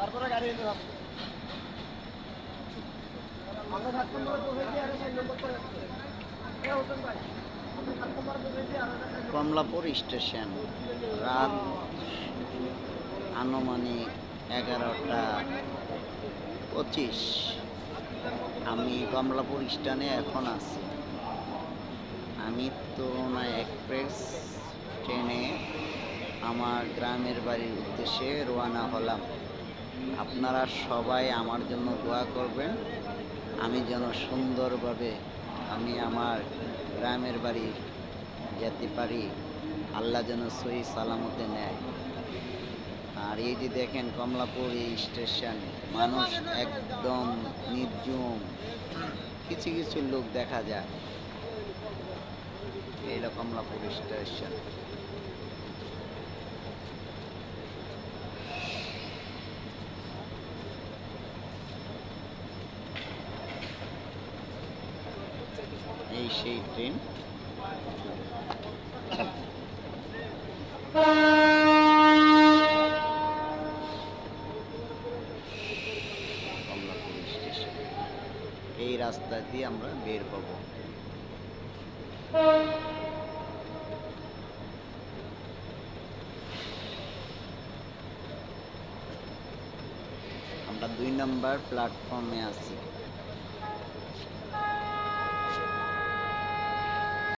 তারপরে গাড়ি এনে কমলাপুর স্টেশন, রাত আনুমানিক এগারোটা পঁচিশ। আমি কমলাপুর স্ট্যান্ডে এখন আছি। আমি তরুণা এক্সপ্রেস ট্রেনে আমার গ্রামের বাড়ির উদ্দেশ্যে রওনা হলাম। আপনারা সবাই আমার জন্য দোয়া করবেন। আমি যেন সুন্দরভাবে আমি আমার গ্রামের বাড়ি যেতে পারি। আল্লাহ যেন সহি সালামতে নেয়। আর এই যে দেখেন কমলাপুর এই স্টেশন, মানুষ একদম নির্জুম। কিছু কিছু লোক দেখা যায়। এইটা কমলাপুর স্টেশন। এই সেই ট্রেন। এই রাস্তা দিয়ে আমরা বের হব। আমরা দুই নম্বর প্ল্যাটফর্মে আছি।